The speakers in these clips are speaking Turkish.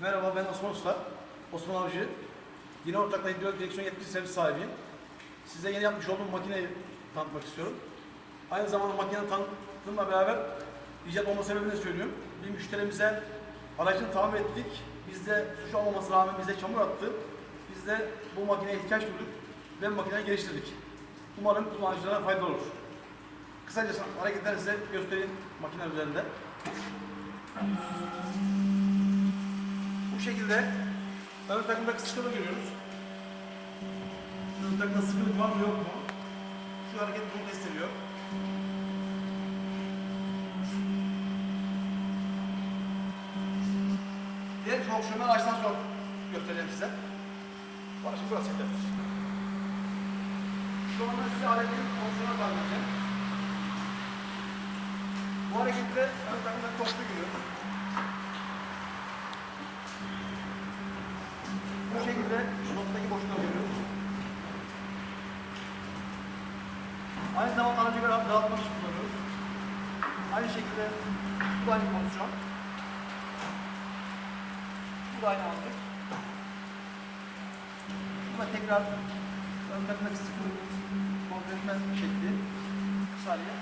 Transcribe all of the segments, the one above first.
Merhaba ben Osman Usta. Osman Avcı. Yine ortakla hidrolik direksiyon yetkili servis sahibiyim. Size yeni yapmış olduğum makineyi tanıtmak istiyorum. Aynı zamanda makine tanıtımla beraber icat olma sebebini söylüyorum. Bir müşterimize aracını tamir ettik. Bizde suç olmaması rağmen bize çamur attı. Biz de bu makineye ihtiyaç duyduk ve makineyi geliştirdik. Umarım kullanıcılara faydalı olur. Kısacası hareketleri size göstereyim makine üzerinde. Bu şekilde ön takımdaki sıkıntı görüyoruz. Ön takımda sıkıntı var mı yok mu? Şu hareket bunu test ediyor. Diğer fonksiyonları açtan sonra göstereceğim size. Şimdi burası yeter. Şu anda size aletin fonksiyonları anlatacağım. Bu hareketle ön takımda toplu giriyor. Şekilde noktadaki boşluğa görüyoruz. Aynı zamanda aracı rahat, rahatlamak için kullanıyoruz. Aynı şekilde bu da aynı pozisyon. Bu da aynı mantık. Bu tekrar ön takımdaki sıkıntı kontrol etme şekli. Bir saniye.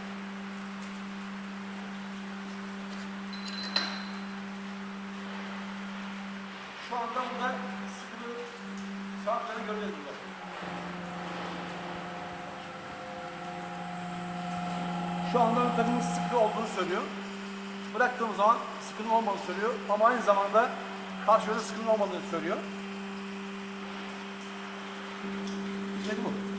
Şu anda burada saatlerini göreceğiz burada. Şu anda ön takımın sıkı olduğunu söylüyor. Bıraktığım zaman sıkıntı olmadığını söylüyor ama aynı zamanda karşı yönde sıkıntı olmadığını söylüyor. İşte bu.